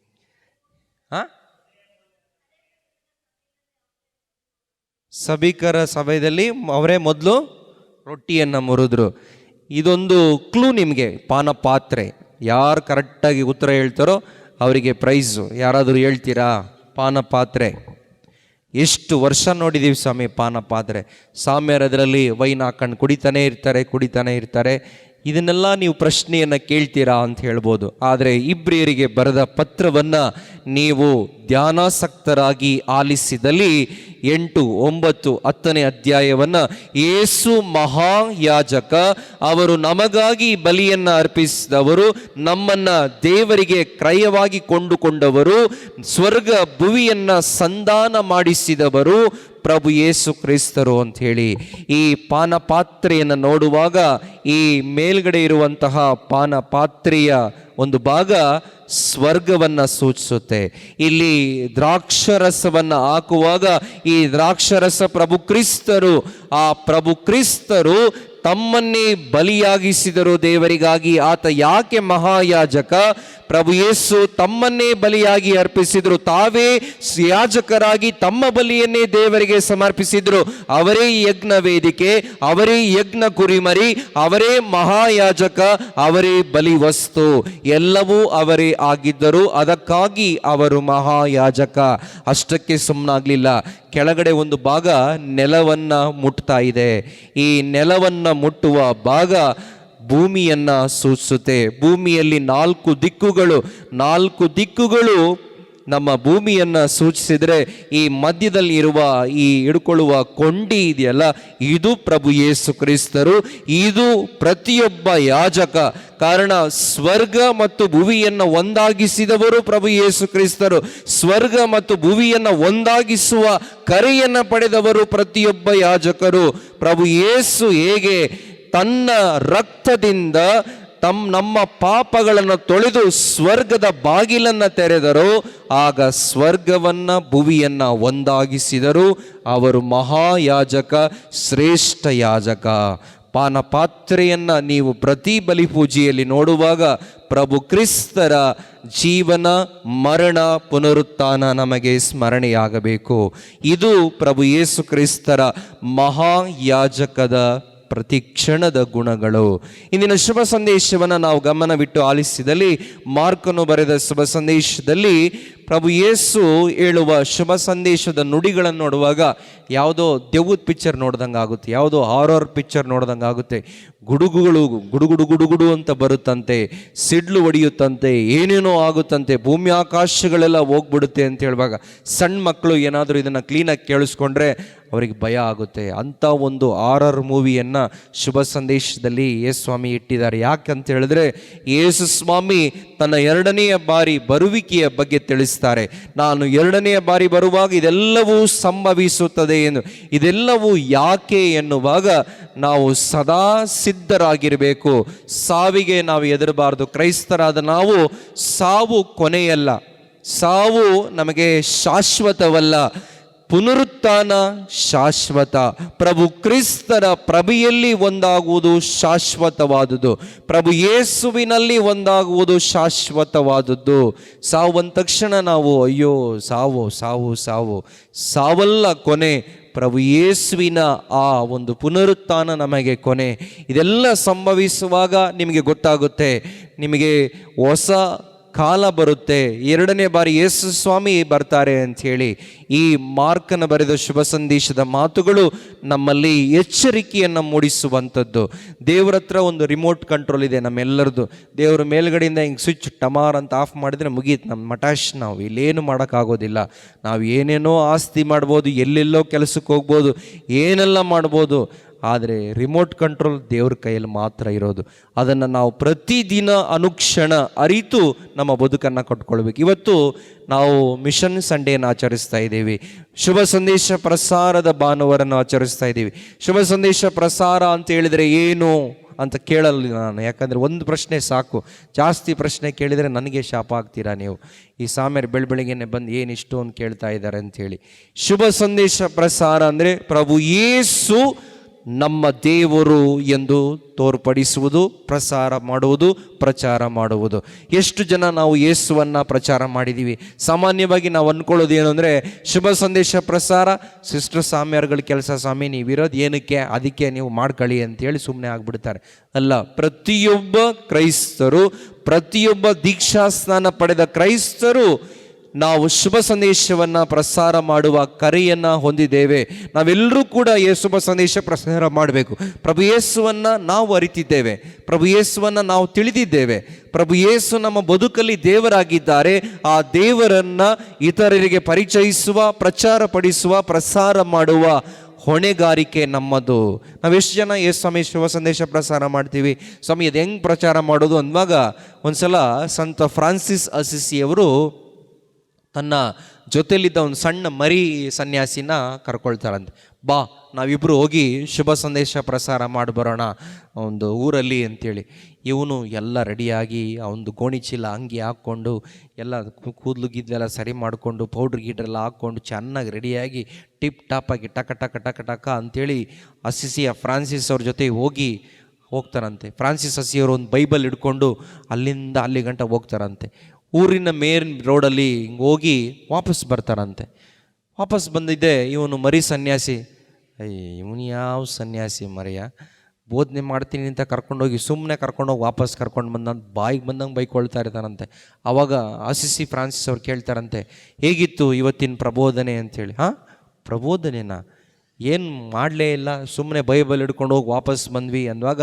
ಸಭಿಕರ ಸಭೆಯಲ್ಲಿ ಅವರೇ ಮೊದಲು ರೊಟ್ಟಿಯನ್ನು ಮುರಿದ್ರು. ಇದೊಂದು ಕ್ಲೂ ನಿಮಗೆ ಪಾನ ಪಾತ್ರೆ ಯಾರು ಕರೆಕ್ಟಾಗಿ ಉತ್ತರ ಹೇಳ್ತಾರೋ ಅವರಿಗೆ ಪ್ರೈಸು ಯಾರಾದರೂ ಹೇಳ್ತೀರಾ? ಪಾನ ಪಾತ್ರೆ ಎಷ್ಟು ವರ್ಷ ನೋಡಿದ್ದೀವಿ ಸ್ವಾಮಿ ಪಾನ ಪಾತ್ರೆ ಸಾಮ್ಯರು ಅದರಲ್ಲಿ ವೈನ್ ಹಾಕೊಂಡು ಕುಡಿತಾನೆ ಇರ್ತಾರೆ ಕುಡಿತಾನೆ ಇರ್ತಾರೆ. ಇದನ್ನೆಲ್ಲ ನೀವು ಪ್ರಶ್ನೆಯನ್ನು ಕೇಳ್ತೀರಾ ಅಂತ ಹೇಳ್ಬೋದು. ಆದರೆ ಇಬ್ರಿಯರಿಗೆ ಬರೆದ ಪತ್ರವನ್ನು ನೀವು ಧ್ಯಾನಾಸಕ್ತರಾಗಿ ಆಲಿಸಿದಲ್ಲಿ ಎಂಟು, ಒಂಬತ್ತು, ಹತ್ತನೇ ಅಧ್ಯಾಯವನ್ನು ಏಸು ಮಹಾಯಾಜಕ ಅವರು ನಮಗಾಗಿ ಬಲಿಯನ್ನು ಅರ್ಪಿಸಿದವರು, ನಮ್ಮನ್ನು ದೇವರಿಗೆ ಕ್ರಯವಾಗಿ ಕೊಂಡುಕೊಂಡವರು, ಸ್ವರ್ಗ ಭುವಿಯನ್ನು ಸಂಧಾನ ಮಾಡಿಸಿದವರು ಪ್ರಭು ಯೇಸು ಕ್ರಿಸ್ತರು ಅಂತ ಹೇಳಿ ಈ ಪಾನ ಪಾತ್ರೆಯನ್ನು ನೋಡುವಾಗ ಈ ಮೇಲ್ಗಡೆ ಇರುವಂತಹ ಪಾನ ಪಾತ್ರೆಯ ಒಂದು ಭಾಗ ಸ್ವರ್ಗವನ್ನು ಸೂಚಿಸುತ್ತೆ. ಇಲ್ಲಿ ದ್ರಾಕ್ಷರಸವನ್ನು ಹಾಕುವಾಗ ಈ ದ್ರಾಕ್ಷರಸ ಪ್ರಭು ಕ್ರಿಸ್ತರು, ಆ ಪ್ರಭು ಕ್ರಿಸ್ತರು ತಮ್ಮನ್ನೇ ಬಲಿಯಾಗಿಸಿದರು ದೇವರಿಗಾಗಿ. ಆತ ಯಾಕೆ ಮಹಾಯಾಜಕ? ಪ್ರಭು ಯೇಸು ತಮ್ಮನ್ನೇ ಬಲಿಯಾಗಿ ಅರ್ಪಿಸಿದರು. ತಾವೇ ಯಾಜಕರಾಗಿ ತಮ್ಮ ಬಲಿಯನ್ನೇ ದೇವರಿಗೆ ಸಮರ್ಪಿಸಿದ್ರು. ಅವರೇ ಯಜ್ಞ ವೇದಿಕೆ, ಅವರೇ ಯಜ್ಞ ಕುರಿಮರಿ, ಅವರೇ ಮಹಾಯಾಜಕ, ಅವರೇ ಬಲಿ ವಸ್ತು ಎಲ್ಲವೂ ಅವರೇ ಆಗಿದ್ದರು. ಅದಕ್ಕಾಗಿ ಅವರು ಮಹಾಯಾಜಕ. ಅಷ್ಟಕ್ಕೆ ಸುಮ್ಮನಾಗ್ಲಿಲ್ಲ ಕೆಳಗಡೆ ಒಂದು ಭಾಗ ನೆಲವನ್ನು ಮುಟ್ತಾ ಇದೆ. ಈ ನೆಲವನ್ನು ಮುಟ್ಟುವ ಭಾಗ ಭೂಮಿಯನ್ನು ಸೂಚಿಸುತ್ತೆ ಭೂಮಿಯಲ್ಲಿ ನಾಲ್ಕು ದಿಕ್ಕುಗಳು ನಾಲ್ಕು ದಿಕ್ಕುಗಳು ನಮ್ಮ ಭೂಮಿಯನ್ನು ಸೂಚಿಸಿದರೆ ಈ ಮಧ್ಯದಲ್ಲಿ ಇರುವ ಈ ಹಿಡ್ಕೊಳ್ಳುವ ಕೊಂಡಿ ಇದೆಯಲ್ಲ? ಇದು ಪ್ರಭು ಯೇಸು ಕ್ರಿಸ್ತರು, ಇದು ಪ್ರತಿಯೊಬ್ಬ ಯಾಜಕ. ಕಾರಣ ಸ್ವರ್ಗ ಮತ್ತು ಭುವಿಯನ್ನು ಒಂದಾಗಿಸಿದವರು ಪ್ರಭು ಯೇಸು ಕ್ರಿಸ್ತರು. ಸ್ವರ್ಗ ಮತ್ತು ಭುವಿಯನ್ನು ಒಂದಾಗಿಸುವ ಕರೆಯನ್ನು ಪಡೆದವರು ಪ್ರತಿಯೊಬ್ಬ ಯಾಜಕರು. ಪ್ರಭು ಯೇಸು ಹೇಗೆ ತನ್ನ ರಕ್ತದಿಂದ ತಮ್ಮ ನಮ್ಮ ಪಾಪಗಳನ್ನು ತೊಳೆದು ಸ್ವರ್ಗದ ಬಾಗಿಲನ್ನು ತೆರೆದರು. ಆಗ ಸ್ವರ್ಗವನ್ನ ಭುವಿಯನ್ನು ಒಂದಾಗಿಸಿದರು. ಅವರು ಮಹಾಯಾಜಕ, ಶ್ರೇಷ್ಠ ಯಾಜಕ. ಪಾನಪಾತ್ರೆಯನ್ನು ನೀವು ಪ್ರತಿ ಬಲಿ ಪೂಜೆಯಲ್ಲಿ ನೋಡುವಾಗ ಪ್ರಭು ಕ್ರಿಸ್ತರ ಜೀವನ, ಮರಣ ಪುನರುತ್ಥಾನ ನಮಗೆ ಸ್ಮರಣೆಯಾಗಬೇಕು. ಇದು ಪ್ರಭು ಯೇಸು ಕ್ರಿಸ್ತರ ಮಹಾಯಾಜಕದ ಪ್ರತಿ ಕ್ಷಣದ ಗುಣಗಳು. ಇಂದಿನ ಶುಭ ಸಂದೇಶವನ್ನು ನಾವು ಗಮನವಿಟ್ಟು ಆಲಿಸಿದಲ್ಲಿ ಮಾರ್ಕನ್ನು ಬರೆದ ಶುಭ ಸಂದೇಶದಲ್ಲಿ ಪ್ರಭು ಯೇಸು ಹೇಳುವ ಶುಭ ಸಂದೇಶದ ನುಡಿಗಳನ್ನು ನೋಡುವಾಗ ಯಾವುದೋ ದೆವ್ವದ ಪಿಕ್ಚರ್ ನೋಡ್ದಂಗೆ ಆಗುತ್ತೆ, ಯಾವುದೋ ಹಾರರ್ ಪಿಕ್ಚರ್ ನೋಡ್ದಂಗೆ ಆಗುತ್ತೆ. ಗುಡುಗುಗಳು ಗುಡುಗುಡು ಗುಡುಗುಡು ಅಂತ ಬರುತ್ತಂತೆ, ಸಿಡ್ಲು ಹೊಡೆಯುತ್ತಂತೆ ಏನೇನೋ ಆಗುತ್ತಂತೆ, ಭೂಮಿ ಆಕಾಶಗಳೆಲ್ಲ ಹೋಗ್ಬಿಡುತ್ತೆ ಅಂತ ಹೇಳುವಾಗ ಸಣ್ಣ ಮಕ್ಕಳು ಏನಾದರೂ ಇದನ್ನು ಕ್ಲೀನಾಗಿ ಕೇಳಿಸ್ಕೊಂಡ್ರೆ ಅವರಿಗೆ ಭಯ ಆಗುತ್ತೆ. ಅಂಥ ಒಂದು ಆರರ್ ಮೂವಿಯನ್ನು ಶುಭ ಸಂದೇಶದಲ್ಲಿ ಯೇಸು ಸ್ವಾಮಿ ಇಟ್ಟಿದ್ದಾರೆ. ಅಂತ ಹೇಳಿದ್ರೆ ಯೇಸು ಸ್ವಾಮಿ ತನ್ನ ಎರಡನೆಯ ಬಾರಿ ಬರುವಿಕೆಯ ಬಗ್ಗೆ ತಿಳಿಸ್ತಾರೆ ನಾನು ಎರಡನೆಯ ಬಾರಿ ಬರುವಾಗ ಇದೆಲ್ಲವೂ ಸಂಭವಿಸುತ್ತದೆ ಎಂದು. ಇದೆಲ್ಲವೂ ಯಾಕೆ ಎನ್ನುವಾಗ ನಾವು ಸದಾ ಸಿದ್ಧರಾಗಿರಬೇಕು. ಸಾವಿಗೆ ನಾವು ಎದುರಬಾರದು ಕ್ರೈಸ್ತರಾದ ನಾವು ಸಾವು ಕೊನೆಯಲ್ಲ. ಸಾವು ನಮಗೆ ಶಾಶ್ವತವಲ್ಲ. ಪುನರುತ್ಥಾನ ಶಾಶ್ವತ. ಪ್ರಭು ಕ್ರಿಸ್ತನ ಪ್ರಭೆಯಲ್ಲಿ ಒಂದಾಗುವುದು ಶಾಶ್ವತವಾದುದು. ಪ್ರಭು ಯೇಸುವಿನಲ್ಲಿ ಒಂದಾಗುವುದು ಶಾಶ್ವತವಾದದ್ದು ಸಾವು ಅಂದ ತಕ್ಷಣ ನಾವು, ಅಯ್ಯೋ, ಸಾವು ಸಾವು ಸಾವು, ಸಾವಲ್ಲ ಕೊನೆ. ಪ್ರಭು ಯೇಸುವಿನ ಆ ಒಂದು ಪುನರುತ್ಥಾನ ನಮಗೆ ಕೊನೆ. ಇದೆಲ್ಲ ಸಂಭವಿಸುವಾಗ ನಿಮಗೆ ಗೊತ್ತಾಗುತ್ತೆ. ನಿಮಗೆ ಹೊಸ ಕಾಲ ಬರುತ್ತೆ. ಎರಡನೇ ಬಾರಿ ಯೇಸು ಸ್ವಾಮಿ ಬರ್ತಾರೆ ಅಂಥೇಳಿ ಈ ಮಾರ್ಕನ ಬರೆದ ಶುಭ ಸಂದೇಶದ ಮಾತುಗಳು ನಮ್ಮಲ್ಲಿ ಎಚ್ಚರಿಕೆಯನ್ನು ಮೂಡಿಸುವಂಥದ್ದು. ದೇವ್ರ ಹತ್ರ ಒಂದು ರಿಮೋಟ್ ಕಂಟ್ರೋಲ್ ಇದೆ ನಮ್ಮೆಲ್ಲರದು ದೇವ್ರ ಮೇಲ್ಗಡೆಯಿಂದ ಹಿಂಗೆ ಸ್ವಿಚ್ ಟಮಾರ್ ಅಂತ ಆಫ್ ಮಾಡಿದರೆ ಮುಗೀತು. ನಮ್ಮ ಮಟಾಶ್ ನಾವು ಇಲ್ಲೇನು ಮಾಡೋಕ್ಕಾಗೋದಿಲ್ಲ. ನಾವು ಏನೇನೋ ಆಸ್ತಿ ಮಾಡ್ಬೋದು, ಎಲ್ಲೆಲ್ಲೋ ಕೆಲಸಕ್ಕೆ ಹೋಗ್ಬೋದು, ಏನೆಲ್ಲ ಮಾಡ್ಬೋದು ಆದರೆ ರಿಮೋಟ್ ಕಂಟ್ರೋಲ್ ದೇವ್ರ ಕೈಯಲ್ಲಿ ಮಾತ್ರ ಇರೋದು. ಅದನ್ನು ನಾವು ಪ್ರತಿದಿನ ಅನುಕ್ಷಣ ಅರಿತು ನಮ್ಮ ಬದುಕನ್ನು ಕಟ್ಕೊಳ್ಬೇಕು. ಇವತ್ತು ನಾವು ಮಿಷನ್ ಸಂಡೇನ ಆಚರಿಸ್ತಾ ಇದ್ದೀವಿ. ಶುಭ ಸಂದೇಶ ಪ್ರಸಾರದ ಭಾನುವಾರನ ಆಚರಿಸ್ತಾ ಇದ್ದೀವಿ. ಶುಭ ಸಂದೇಶ ಪ್ರಸಾರ ಅಂತ ಹೇಳಿದರೆ ಏನು ಅಂತ ಕೇಳಲ್ಲ ನಾನು. ಯಾಕಂದರೆ ಒಂದು ಪ್ರಶ್ನೆ ಸಾಕು. ಜಾಸ್ತಿ ಪ್ರಶ್ನೆ ಕೇಳಿದರೆ ನನಗೆ ಶಾಪ ಆಗ್ತೀರಾ ನೀವು? ಈ ಸಾಮ್ಯರು ಬೆಳ ಬೆಳಿಗ್ಗೆನೆ ಬಂದು ಏನು ಇಷ್ಟು ಅಂತ ಕೇಳ್ತಾ ಇದ್ದಾರೆ ಅಂಥೇಳಿ ಶುಭ ಸಂದೇಶ ಪ್ರಸಾರ ಅಂದರೆ ಪ್ರಭು ಯೇಸು ನಮ್ಮ ದೇವರು ಎಂದು ತೋರ್ಪಡಿಸುವುದು, ಪ್ರಸಾರ ಮಾಡುವುದು, ಪ್ರಚಾರ ಮಾಡುವುದು. ಎಷ್ಟು ಜನ ನಾವು ಯೇಸುವನ್ನು ಪ್ರಚಾರ ಮಾಡಿದ್ದೀವಿ ಸಾಮಾನ್ಯವಾಗಿ ನಾವು ಅಂದ್ಕೊಳ್ಳೋದು ಏನು ಅಂದರೆ, ಶುಭ ಸಂದೇಶ ಪ್ರಸಾರ, ಸಿಸ್ಟರ್ ಸಾಮ್ಯಾರ್ಗಳ ಕೆಲಸ ಸ್ವಾಮಿ ನೀವಿರೋದು ಏನಕ್ಕೆ? ಅದಕ್ಕೆ ನೀವು ಮಾಡ್ಕೊಳ್ಳಿ ಅಂತೇಳಿ ಸುಮ್ಮನೆ ಆಗಿಬಿಡ್ತಾರೆ. ಅಲ್ಲ, ಪ್ರತಿಯೊಬ್ಬ ಕ್ರೈಸ್ತರು, ಪ್ರತಿಯೊಬ್ಬ ದೀಕ್ಷಾ ಸ್ನಾನ ಪಡೆದ ಕ್ರೈಸ್ತರು ನಾವು ಶುಭ ಸಂದೇಶವನ್ನು ಪ್ರಸಾರ ಮಾಡುವ ಕರೆಯನ್ನು ಹೊಂದಿದ್ದೇವೆ. ನಾವೆಲ್ಲರೂ ಕೂಡ ಶುಭ ಸಂದೇಶ ಪ್ರಸಾರ ಮಾಡಬೇಕು. ಪ್ರಭು ಯೇಸುವನ್ನು ನಾವು ಅರಿತಿದ್ದೇವೆ. ಪ್ರಭು ಯೇಸುವನ್ನು ನಾವು ತಿಳಿದಿದ್ದೇವೆ. ಪ್ರಭು ಯೇಸು ನಮ್ಮ ಬದುಕಲ್ಲಿ ದೇವರಾಗಿದ್ದಾರೆ. ಆ ದೇವರನ್ನು ಇತರರಿಗೆ ಪರಿಚಯಿಸುವ ಪ್ರಚಾರ ಪಡಿಸುವ ಪ್ರಸಾರ ಮಾಡುವ ಹೊಣೆಗಾರಿಕೆ ನಮ್ಮದು. ನಾವೆಷ್ಟು ಜನ ಯೇಸು ಸ್ವಾಮಿ ಶುಭ ಸಂದೇಶ ಪ್ರಸಾರ ಮಾಡ್ತೀವಿ? ಸ್ವಾಮಿ, ಅದು ಹೆಂಗೆ ಪ್ರಚಾರ ಮಾಡೋದು? ಅಂದಾಗ ಒಂದ್ಸಲ ಸಂತ ಫ್ರಾನ್ಸಿಸ್ ಅಸಿಸಿಯವರು ತನ್ನ ಜೊತೆಯಲ್ಲಿದ್ದ ಒಂದು ಸಣ್ಣ ಮರಿ ಸನ್ಯಾಸಿನ ಕರ್ಕೊಳ್ತಾರಂತೆ ಬಾ ನಾವಿಬ್ಬರು ಹೋಗಿ ಶುಭ ಸಂದೇಶ ಪ್ರಸಾರ ಮಾಡಿ ಬರೋಣ ಒಂದು ಊರಲ್ಲಿ ಅಂತೇಳಿ. ಇವನು ಎಲ್ಲ ರೆಡಿಯಾಗಿ ಆ ಒಂದು ಗೋಣಿ ಚೀಲ ಅಂಗಿ ಹಾಕ್ಕೊಂಡು ಎಲ್ಲ ಕೂದಲು ಗಿದ್ಲೆಲ್ಲ ಸರಿ ಮಾಡಿಕೊಂಡು ಪೌಡ್ರ್ ಗೀಡ್ರೆಲ್ಲ ಹಾಕ್ಕೊಂಡು ಚೆನ್ನಾಗಿ ರೆಡಿಯಾಗಿ ಟಿಪ್ ಟಾಪಾಗಿ ಟಕ ಟಕ ಟಕ ಟಕ ಅಂಥೇಳಿ ಅಸಿಸಿಯ ಫ್ರಾನ್ಸಿಸ್ ಅವ್ರ ಜೊತೆ ಹೋಗಿ ಹೋಗ್ತಾರಂತೆ. ಫ್ರಾನ್ಸಿಸ್ ಅಸಿಯವರು ಒಂದು ಬೈಬಲ್ ಹಿಡ್ಕೊಂಡು ಅಲ್ಲಿಂದ ಅಲ್ಲಿ ಗಂಟ ಹೋಗ್ತಾರಂತೆ. ಊರಿನ ಮೇನ್ ರೋಡಲ್ಲಿ ಹಿಂಗೆ ಹೋಗಿ ವಾಪಸ್ ಬರ್ತಾರಂತೆ ವಾಪಸ್ ಬಂದಿದ್ದೆ, ಇವನು ಮರಿ ಸನ್ಯಾಸಿ. ಅಯ್ಯ ಇವನು ಯಾವ ಸನ್ಯಾಸಿ ಮರಿಯ? ಬೋಧನೆ ಮಾಡ್ತೀನಿ ಅಂತ ಕರ್ಕೊಂಡೋಗಿ ಸುಮ್ಮನೆ ಕರ್ಕೊಂಡೋಗಿ ವಾಪಸ್ ಕರ್ಕೊಂಡು ಬಂದಂತ ಬಾಯಿಗೆ ಬಂದಂಗೆ ಬೈಕೊಳ್ತಾ ಇರ್ತಾರಂತೆ ಆವಾಗ ಆಸಿಸಿ ಫ್ರಾನ್ಸಿಸ್ ಅವ್ರು ಕೇಳ್ತಾರಂತೆ, ಹೇಗಿತ್ತು ಇವತ್ತಿನ ಪ್ರಬೋಧನೆ? ಅಂಥೇಳಿ ಹಾಂ, ಪ್ರಬೋಧನೆನಾ? ಏನು ಮಾಡಲೇ ಇಲ್ಲ ಸುಮ್ಮನೆ ಬೈಬಲ್ ಹಿಡ್ಕೊಂಡು ಹೋಗಿ ವಾಪಸ್ ಬಂದ್ವಿ. ಅಂದಾಗ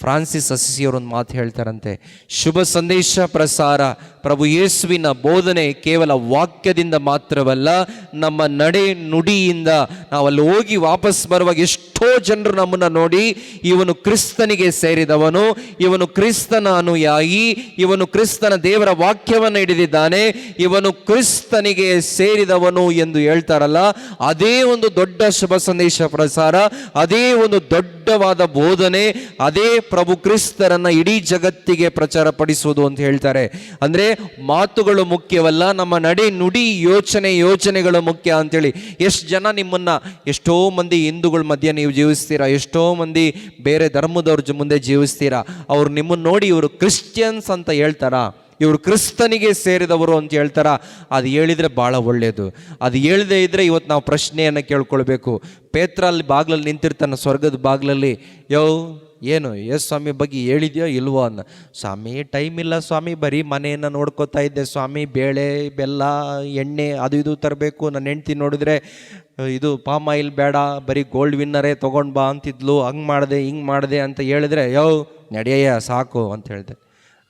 ಫ್ರಾನ್ಸಿಸ್ ಅಸಿಸಿಯವರೊಂದು ಮಾತು ಹೇಳ್ತಾರಂತೆ, ಶುಭ ಸಂದೇಶ, ಪ್ರಸಾರ, ಪ್ರಭು ಯೇಸುವಿನ ಬೋಧನೆ ಕೇವಲ ವಾಕ್ಯದಿಂದ ಮಾತ್ರವಲ್ಲ, ನಮ್ಮ ನಡೆ ನುಡಿಯಿಂದ ನಾವಲ್ಲಿ ಹೋಗಿ ವಾಪಸ್ ಬರುವಾಗ ಎಷ್ಟೋ ಜನರು ನಮ್ಮನ್ನು ನೋಡಿ, ಇವನು ಕ್ರಿಸ್ತನಿಗೆ ಸೇರಿದವನು, ಇವನು ಕ್ರಿಸ್ತನ ಅನುಯಾಯಿ, ಇವನು ಕ್ರಿಸ್ತನ ದೇವರ ವಾಕ್ಯವನ್ನು ಹಿಡಿದಿದ್ದಾನೆ, ಇವನು ಕ್ರಿಸ್ತನಿಗೆ ಸೇರಿದವನು ಎಂದು ಹೇಳ್ತಾರಲ್ಲ, ಅದೇ ಒಂದು ದೊಡ್ಡ ಶುಭ ಸಂದೇಶ, ಪ್ರಸಾರ, ಅದೇ ಒಂದು ದೊಡ್ಡವಾದ ಬೋಧನೆ, ಅದೇ ಪ್ರಭು ಕ್ರಿಸ್ತರನ್ನು ಇಡೀ ಜಗತ್ತಿಗೆ ಪ್ರಚಾರ ಪಡಿಸುವುದು ಅಂತ ಹೇಳ್ತಾರೆ. ಅಂದ್ರೆ ಮಾತುಗಳು ಮುಖ್ಯವಲ್ಲ, ನಮ್ಮ ನಡೆ ನುಡಿ ಯೋಚನೆ ಯೋಚನೆಗಳು ಮುಖ್ಯ ಅಂತೇಳಿ. ಎಷ್ಟು ಜನ ನಿಮ್ಮನ್ನ, ಎಷ್ಟೋ ಮಂದಿ ಹಿಂದೂಗಳ ಮಧ್ಯೆ ನೀವು ಜೀವಿಸ್ತೀರಾ, ಎಷ್ಟೋ ಮಂದಿ ಬೇರೆ ಧರ್ಮದವ್ರ ಮುಂದೆ ಜೀವಿಸ್ತೀರಾ, ಅವ್ರು ನಿಮ್ಮನ್ನ ನೋಡಿ ಇವರು ಕ್ರಿಶ್ಚಿಯನ್ಸ್ ಅಂತ ಹೇಳ್ತಾರಾ? ಇವರು ಕ್ರಿಸ್ತನಿಗೆ ಸೇರಿದವರು ಅಂತ ಹೇಳ್ತಾರ? ಅದು ಹೇಳಿದರೆ ಭಾಳ ಒಳ್ಳೆಯದು ಅದು ಹೇಳದೇ ಇದ್ದರೆ ಇವತ್ತು ನಾವು ಪ್ರಶ್ನೆಯನ್ನು ಕೇಳ್ಕೊಳ್ಬೇಕು. ಪೇತ್ರ ಅಲ್ಲಿ ಬಾಗ್ಲಲ್ಲಿ ನಿಂತಿರ್ತಾನೆ, ಸ್ವರ್ಗದ ಬಾಗ್ಲಲ್ಲಿ. ಯೋ ಏನು ಎಸ್ ಸ್ವಾಮಿ, ಬಗ್ಗೆ ಹೇಳಿದ್ಯೋ ಇಲ್ವೋ? ಅನ್ನ, ಸ್ವಾಮಿ ಟೈಮ್ ಇಲ್ಲ ಸ್ವಾಮಿ, ಬರೀ ಮನೆಯನ್ನು ನೋಡ್ಕೋತಾ ಇದ್ದೆ ಸ್ವಾಮಿ, ಬೇಳೆ, ಬೆಲ್ಲ, ಎಣ್ಣೆ, ಅದು ಇದು ತರಬೇಕು. ನನ್ನ ಹೆಂಡ್ತಿ ನೋಡಿದ್ರೆ, ಇದು ಪಾಮ್ ಆಯಿಲ್ ಬೇಡ, ಬರೀ ಗೋಲ್ಡ್ ವಿನ್ನರೇ ತೊಗೊಂಡು ಬಾ ಅಂತಿದ್ಲು, ಹಂಗೆ ಮಾಡಿದೆ, ಹಿಂಗೆ ಮಾಡಿದೆ ಅಂತ ಹೇಳಿದ್ರೆ, ಯೋ ನಡೆಯ ಸಾಕು ಅಂತ ಹೇಳಿದೆ.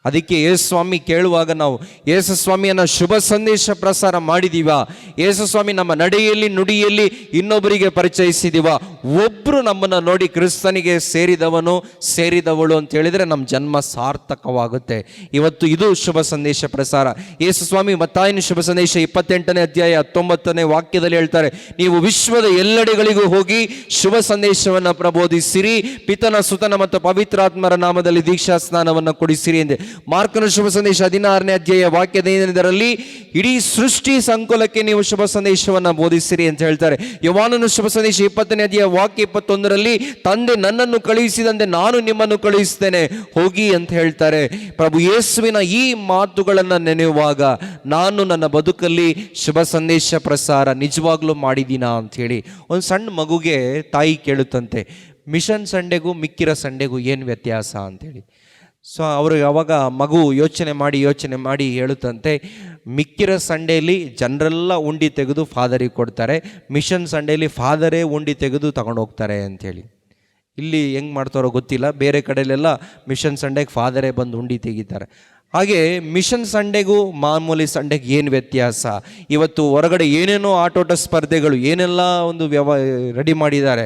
ಅದಕ್ಕೆ ಯೇಸು ಸ್ವಾಮಿ ಕೇಳುವಾಗ ನಾವು ಯೇಸು ಸ್ವಾಮಿಯನ್ನ ಶುಭ ಸಂದೇಶ ಪ್ರಸಾರ ಮಾಡಿದೀವ? ಯೇಸು ಸ್ವಾಮಿ ನಮ್ಮ ನಡೆಯಲ್ಲಿ, ನುಡಿಯಲ್ಲಿ ಇನ್ನೊಬ್ಬರಿಗೆ ಪರಿಚಯಿಸಿದೀವ? ಒಬ್ಬರು ನಮ್ಮನ್ನು ನೋಡಿ ಕ್ರಿಸ್ತನಿಗೆ ಸೇರಿದವನು, ಸೇರಿದವಳು ಅಂತ ಹೇಳಿದರೆ ನಮ್ಮ ಜನ್ಮ ಸಾರ್ಥಕವಾಗುತ್ತೆ. ಇವತ್ತು ಇದು ಶುಭ ಸಂದೇಶ ಪ್ರಸಾರ. ಯೇಸು ಸ್ವಾಮಿ ಮತ್ತಾಯನ ಶುಭ ಸಂದೇಶ ಇಪ್ಪತ್ತೆಂಟನೇ ಅಧ್ಯಾಯ ಹತ್ತೊಂಬತ್ತನೇ ವಾಕ್ಯದಲ್ಲಿ ಹೇಳ್ತಾರೆ, ನೀವು ವಿಶ್ವದ ಎಲ್ಲೆಡೆಗಳಿಗೂ ಹೋಗಿ ಶುಭ ಸಂದೇಶವನ್ನು ಪ್ರಬೋಧಿಸಿರಿ, ಪಿತನ, ಸುತನ ಮತ್ತು ಪವಿತ್ರಾತ್ಮರ ನಾಮದಲ್ಲಿ ದೀಕ್ಷಾ ಸ್ನಾನವನ್ನು ಕೊಡಿಸಿರಿ ಎಂದೆ. ಮಾರ್ಕನ ಶುಭ ಸಂದೇಶ ಹದಿನಾರನೇ ಅಧ್ಯಾಯ ವಾಕ್ಯದ ಇದರಲ್ಲಿ ಇಡೀ ಸೃಷ್ಟಿ ಸಂಕುಲಕ್ಕೆ ನೀವು ಶುಭ ಸಂದೇಶವನ್ನು ಬೋಧಿಸಿರಿ ಅಂತ ಹೇಳ್ತಾರೆ. ಯವಾನನು ಶುಭ ಸಂದೇಶ ಇಪ್ಪತ್ತನೇ ಅಧ್ಯಾಯ ವಾಕ್ಯ ಇಪ್ಪತ್ತೊಂದರಲ್ಲಿ, ತಂದೆ ನನ್ನನ್ನು ಕಳುಹಿಸಿದಂತೆ ನಾನು ನಿಮ್ಮನ್ನು ಕಳುಹಿಸ್ತೇನೆ ಹೋಗಿ ಅಂತ ಹೇಳ್ತಾರೆ. ಪ್ರಭು ಯೇಸುವಿನ ಈ ಮಾತುಗಳನ್ನು ನೆನೆಯುವಾಗ ನಾನು ನನ್ನ ಬದುಕಲ್ಲಿ ಶುಭ ಸಂದೇಶ ಪ್ರಸಾರ ನಿಜವಾಗ್ಲೂ ಮಾಡಿದ್ದೀನಾ ಹೇಳಿ ಒಂದು ಸಣ್ಣ ಮಗುಗೆ ತಾಯಿ ಕೇಳುತ್ತಂತೆ, ಮಿಷನ್ ಸಂಡೆಗೂ ಮಿಕ್ಕಿರೋ ಸಂಡೆಗೂ ಏನು ವ್ಯತ್ಯಾಸ? ಅಂತೇಳಿ ಸೊ ಅವರು ಯಾವಾಗ ಮಗು ಯೋಚನೆ ಮಾಡಿ ಯೋಚನೆ ಮಾಡಿ ಹೇಳುತ್ತಂತೆ, ಮಿಕ್ಕಿರೋ ಸಂಡೇಲಿ ಜನರೆಲ್ಲ ಉಂಡಿ ತೆಗೆದು ಫಾದರಿಗೆ ಕೊಡ್ತಾರೆ, ಮಿಷನ್ ಸಂಡೇಲಿ ಫಾದರೇ ಉಂಡಿ ತೆಗೆದು ಹೋಗ್ತಾರೆ ಅಂಥೇಳಿ. ಇಲ್ಲಿ ಹೆಂಗೆ ಮಾಡ್ತಾರೋ ಗೊತ್ತಿಲ್ಲ, ಬೇರೆ ಕಡೆಲೆಲ್ಲ ಮಿಷನ್ ಸಂಡೇಗೆ ಫಾದರೇ ಬಂದು ಉಂಡಿ ತೆಗಿತಾರೆ. ಹಾಗೆ ಮಿಷನ್ ಸಂಡೆಗೂ ಮಾಮೂಲಿ ಸಂಡೆಗೆ ಏನು ವ್ಯತ್ಯಾಸ? ಇವತ್ತು ಹೊರಗಡೆ ಏನೇನೋ ಆಟೋಟ ಸ್ಪರ್ಧೆಗಳು, ಏನೆಲ್ಲ ಒಂದು ವ್ಯವ ರೆಡಿ ಮಾಡಿದ್ದಾರೆ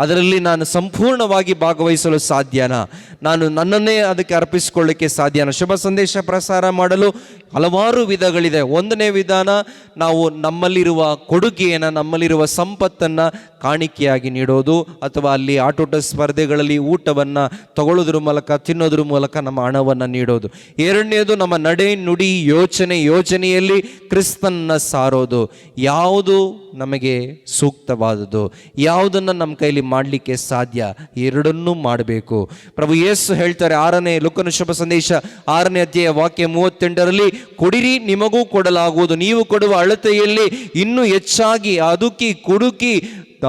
ಅದರಲ್ಲಿ ನಾನು ಸಂಪೂರ್ಣವಾಗಿ ಭಾಗವಹಿಸಲು ಸಾಧ್ಯನಾ? ನಾನು ನನ್ನನ್ನೇ ಅದಕ್ಕೆ ಅರ್ಪಿಸಿಕೊಳ್ಳಿಕ್ಕೆ ಸಾಧ್ಯನಾ? ಶುಭ ಸಂದೇಶ ಪ್ರಸಾರ ಮಾಡಲು ಹಲವಾರು ವಿಧಗಳಿದೆ. ಒಂದನೇ ವಿಧಾನ, ನಾವು ನಮ್ಮಲ್ಲಿರುವ ಕೊಡುಗೆಯನ್ನು, ನಮ್ಮಲ್ಲಿರುವ ಸಂಪತ್ತನ್ನು ಕಾಣಿಕೆಯಾಗಿ ನೀಡೋದು, ಅಥವಾ ಅಲ್ಲಿ ಆಟೋಟ ಸ್ಪರ್ಧೆಗಳಲ್ಲಿ ಊಟವನ್ನು ತಗೊಳ್ಳೋದ್ರ ಮೂಲಕ, ತಿನ್ನೋದ್ರ ಮೂಲಕ ನಮ್ಮ ಹಣವನ್ನು ನೀಡೋದು. ಎರಡನೇದು, ನಮ್ಮ ನಡೆ ನುಡಿ ಯೋಚನೆ ಯೋಜನೆಯಲ್ಲಿ ಕ್ರಿಸ್ತನ್ನ ಸಾರೋದು. ಯಾವುದು ನಮಗೆ ಸೂಕ್ತವಾದುದು ಯಾವುದನ್ನು ನಮ್ಮ ಕೈಲಿ ಮಾಡಲಿಕ್ಕೆ ಸಾಧ್ಯ? ಎರಡನ್ನೂ ಮಾಡಬೇಕು. ಪ್ರಭು ಯೇಸು ಹೇಳ್ತಾರೆ ಆರನೇ ಲುಕನ ಶುಭ ಸಂದೇಶ, ಆರನೇ ಅಧ್ಯಾಯ ವಾಕ್ಯ ಮೂವತ್ತೆಂಟರಲ್ಲಿ, ಕೊಡಿರಿ, ನಿಮಗೂ ಕೊಡಲಾಗುವುದು. ನೀವು ಕೊಡುವ ಅಳತೆಯಲ್ಲಿ ಇನ್ನೂ ಹೆಚ್ಚಾಗಿ ಅದುಕಿ, ಕುಡುಕಿ,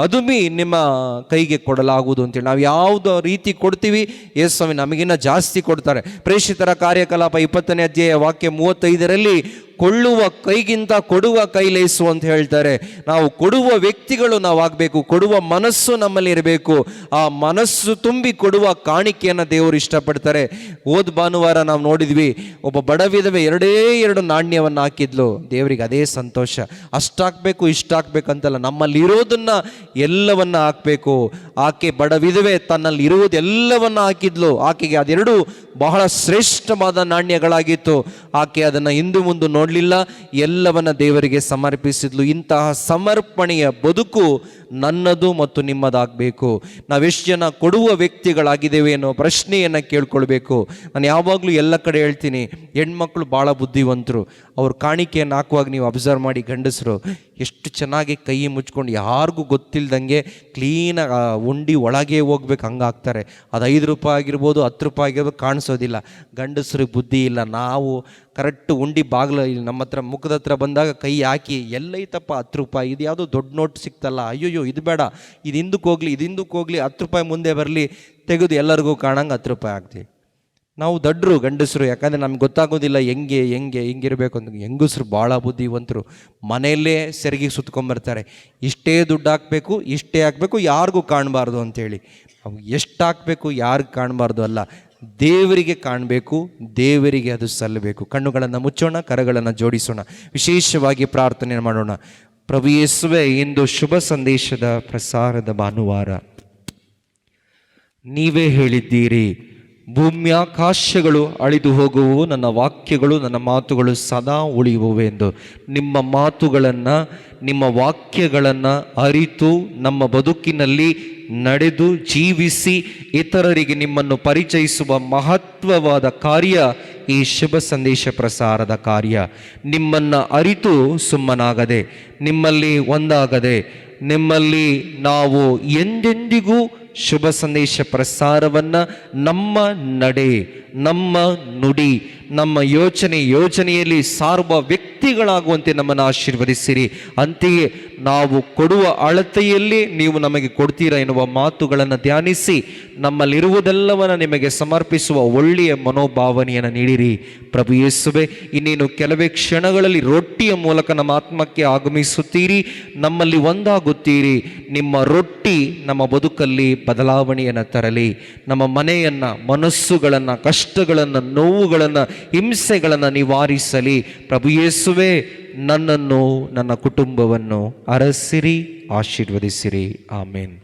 ಅದುಮಿ ನಿಮ್ಮ ಕೈಗೆ ಕೊಡಲಾಗುವುದು ಅಂತೇಳಿ. ನಾವು ಯಾವುದೋ ರೀತಿ ಕೊಡ್ತೀವಿ, ಯೇಸು ಸ್ವಾಮಿ ನಮಗಿನ್ನ ಜಾಸ್ತಿ ಕೊಡ್ತಾರೆ. ಪ್ರೇಷಿತರ ಕಾರ್ಯಕಲಾಪ ಇಪ್ಪತ್ತನೇ ಅಧ್ಯಾಯ ವಾಕ್ಯ ಮೂವತ್ತೈದರಲ್ಲಿ ಕೊಳ್ಳುವ ಕೈಗಿಂತ ಕೊಡುವ ಕೈಲೇಸು ಅಂತ ಹೇಳ್ತಾರೆ. ನಾವು ಕೊಡುವ ವ್ಯಕ್ತಿಗಳು ನಾವು ಆಗಬೇಕು ಕೊಡುವ ಮನಸ್ಸು ನಮ್ಮಲ್ಲಿ ಇರಬೇಕು. ಆ ಮನಸ್ಸು ತುಂಬಿ ಕೊಡುವ ಕಾಣಿಕೆಯನ್ನು ದೇವರು ಇಷ್ಟಪಡ್ತಾರೆ. ಹೋದ ಭಾನುವಾರ ನಾವು ನೋಡಿದ್ವಿ, ಒಬ್ಬ ಬಡ ವಿಧವೆ ಎರಡೇ ಎರಡು ನಾಣ್ಯವನ್ನು ಹಾಕಿದ್ಲು. ದೇವರಿಗೆ ಅದೇ ಸಂತೋಷ. ಅಷ್ಟಾಗಬೇಕು, ಇಷ್ಟಾಗಬೇಕಂತಲ್ಲ ನಮ್ಮಲ್ಲಿ ಇರೋದನ್ನ ಎಲ್ಲವನ್ನ ಹಾಕಬೇಕು. ಆಕೆ ಬಡ ವಿಧವೆ ತನ್ನಲ್ಲಿ ಇರುವುದೆಲ್ಲವನ್ನ ಹಾಕಿದ್ಲು. ಆಕೆಗೆ ಅದೆರಡು ಬಹಳ ಶ್ರೇಷ್ಠವಾದ ನಾಣ್ಯಗಳಾಗಿತ್ತು. ಆಕೆ ಅದನ್ನು ಹಿಂದೆ ಮುಂದೆ ನೋಡಲಿಲ್ಲ ಎಲ್ಲವನ್ನ ದೇವರಿಗೆ ಸಮರ್ಪಿಸಿದ್ಲು. ಇಂತಹ ಸಮರ್ಪಣೆಯ ಬದುಕು ನನ್ನದು ಮತ್ತು ನಿಮ್ಮದಾಗಬೇಕು. ನಾವೆಷ್ಟು ಜನ ಕೊಡುವ ವ್ಯಕ್ತಿಗಳಾಗಿದ್ದೇವೆ ಅನ್ನೋ ಪ್ರಶ್ನೆಯನ್ನು ಕೇಳ್ಕೊಳ್ಬೇಕು. ನಾನು ಯಾವಾಗಲೂ ಎಲ್ಲ ಕಡೆ ಹೇಳ್ತೀನಿ, ಹೆಣ್ಮಕ್ಳು ಭಾಳ ಬುದ್ಧಿವಂತರು. ಅವ್ರ ಕಾಣಿಕೆಯನ್ನು ಹಾಕುವಾಗ ನೀವು ಅಬ್ಸರ್ವ್ ಮಾಡಿ ಗಂಡಸರು, ಎಷ್ಟು ಚೆನ್ನಾಗಿ ಕೈ ಮುಚ್ಕೊಂಡು ಯಾರಿಗೂ ಗೊತ್ತಿಲ್ಲದಂಗೆ ಕ್ಲೀನಾಗಿ ಉಂಡಿ ಒಳಗೆ ಹೋಗ್ಬೇಕು, ಹಂಗೆ ಅದು ಐದು ರೂಪಾಯಿ ಆಗಿರ್ಬೋದು, ಹತ್ತು ರೂಪಾಯಿ ಆಗಿರ್ಬೋದು ಕಾಣಿಸೋದಿಲ್ಲ. ಗಂಡಸ್ರಿಗೆ ಬುದ್ಧಿ ಇಲ್ಲ. ನಾವು ಕರೆಕ್ಟ್ ಉಂಡಿ ಬಾಗಿಲು ಇಲ್ಲಿ ನಮ್ಮ ಹತ್ರ, ಮುಖದ ಹತ್ರ ಬಂದಾಗ ಕೈ ಹಾಕಿ, ಎಲ್ಲೈತಪ್ಪ ಹತ್ತು ರೂಪಾಯಿ, ಇದು ಯಾವುದೋ ದೊಡ್ಡ ನೋಟ್ ಸಿಕ್ತಲ್ಲ, ಅಯ್ಯೋಯ್ಯೋ, ಇದು ಬೇಡ, ಇದು ಹಿಂದಕ್ಕೆ ಹೋಗಲಿ, ಇದು ಹಿಂದಕ್ಕೆ ಹೋಗಲಿ, ಹತ್ತು ರೂಪಾಯಿ ಮುಂದೆ ಬರಲಿ, ತೆಗೆದು ಎಲ್ಲರಿಗೂ ಕಾಣಂಗೆ ಹತ್ತು ರೂಪಾಯಿ ಹಾಕ್ತೀವಿ ನಾವು ದಡ್ಡರು ಗಂಡಸರು, ಯಾಕಂದರೆ ನಮ್ಗೆ ಗೊತ್ತಾಗೋದಿಲ್ಲ ಹೆಂಗೆ ಹೆಂಗೆ, ಹೆಂಗಿರಬೇಕು ಅಂತ. ಹೆಂಗಸರು ಭಾಳ ಬುದ್ಧಿವಂತರು, ಮನೆಯಲ್ಲೇ ಸೆರಿಗೆ ಸುತ್ಕೊಂಬರ್ತಾರೆ. ಇಷ್ಟೇ ದುಡ್ಡು ಹಾಕಬೇಕು, ಇಷ್ಟೇ ಹಾಕಬೇಕು, ಯಾರಿಗೂ ಕಾಣಬಾರ್ದು ಅಂತೇಳಿ. ಅವು ಎಷ್ಟು ಹಾಕಬೇಕು, ಯಾರಿಗೂ ಕಾಣಬಾರ್ದು ಅಲ್ಲ. ದೇವರಿಗೆ ಕಾಣಬೇಕು, ದೇವರಿಗೆ ಅದು ಸಲ್ಲಬೇಕು. ಕಣ್ಣುಗಳನ್ನು ಮುಚ್ಚೋಣ, ಕರಗಳನ್ನು ಜೋಡಿಸೋಣ. ವಿಶೇಷವಾಗಿ ಪ್ರಾರ್ಥನೆ ಮಾಡೋಣ. ಪ್ರಭು ಇಂದು ಶುಭ ಸಂದೇಶದ ಪ್ರಸಾರದ ಭಾನುವಾರ. ನೀವೇ ಹೇಳಿದ್ದೀರಿ ಭೂಮ್ಯಾಕಾಶಗಳು ಅಳಿದು ಹೋಗುವು ನನ್ನ ವಾಕ್ಯಗಳು, ನನ್ನ ಮಾತುಗಳು ಸದಾ ಉಳಿಯುವು ಎಂದು. ನಿಮ್ಮ ಮಾತುಗಳನ್ನು, ನಿಮ್ಮ ವಾಕ್ಯಗಳನ್ನು ಅರಿತು, ನಮ್ಮ ಬದುಕಿನಲ್ಲಿ ನಡೆದು ಜೀವಿಸಿ, ಇತರರಿಗೆ ನಿಮ್ಮನ್ನು ಪರಿಚಯಿಸುವ ಮಹತ್ವವಾದ ಕಾರ್ಯ ಈ ಶುಭ ಸಂದೇಶ ಪ್ರಸಾರದ ಕಾರ್ಯ. ನಿಮ್ಮನ್ನು ಅರಿತು ಸುಮ್ಮನಾಗದೆ, ನಿಮ್ಮಲ್ಲಿ ಒಂದಾಗದೆ, ನಿಮ್ಮಲ್ಲಿ ನಾವು ಎಂದೆಂದಿಗೂ ಶುಭ ಸಂದೇಶ ಪ್ರಸಾರವನ್ನು ನಮ್ಮ ನಡೆ ನಮ್ಮ ನುಡಿ ನಮ್ಮ ಯೋಚನೆ, ಯೋಚನೆಯಲ್ಲಿ ಸಾರುವ ವ್ಯಕ್ತಿಗಳಾಗುವಂತೆ ನಮ್ಮನ್ನು ಆಶೀರ್ವದಿಸಿರಿ. ಅಂತೆಯೇ ನಾವು ಕೊಡುವ ಅಳತೆಯಲ್ಲಿ ನೀವು ನಮಗೆ ಕೊಡ್ತೀರಾ ಎನ್ನುವ ಮಾತುಗಳನ್ನು ಧ್ಯಾನಿಸಿ, ನಮ್ಮಲ್ಲಿರುವುದೆಲ್ಲವನ್ನು ನಿಮಗೆ ಸಮರ್ಪಿಸುವ ಒಳ್ಳೆಯ ಮನೋಭಾವನೆಯನ್ನು ನೀಡಿರಿ. ಪ್ರಭು ಯೇಸುವೆ, ಇನ್ನೇನು ಕೆಲವೇ ಕ್ಷಣಗಳಲ್ಲಿ ರೊಟ್ಟಿಯ ಮೂಲಕ ನಮ್ಮ ಆತ್ಮಕ್ಕೆ ಆಗಮಿಸುತ್ತೀರಿ, ನಮ್ಮಲ್ಲಿ ಒಂದಾಗುತ್ತೀರಿ. ನಿಮ್ಮ ರೊಟ್ಟಿ ನಮ್ಮ ಬದುಕಲ್ಲಿ ಬದಲಾವಣೆಯನ್ನು ತರಲಿ. ನಮ್ಮ ಮನೆಯನ್ನು, ಮನಸ್ಸುಗಳನ್ನು, ಕಷ್ಟಗಳನ್ನು, ನೋವುಗಳನ್ನು ಹಿಂಸೆಗಳನ್ನು ನಿವಾರಿಸಲಿ. ಪ್ರಭು ಯೇಸುವೆ ನನ್ನನ್ನು ನನ್ನ ಕುಟುಂಬವನ್ನು ಅರಸಿರಿ ಆಶೀರ್ವದಿಸಿರಿ. ಆಮೇನ್.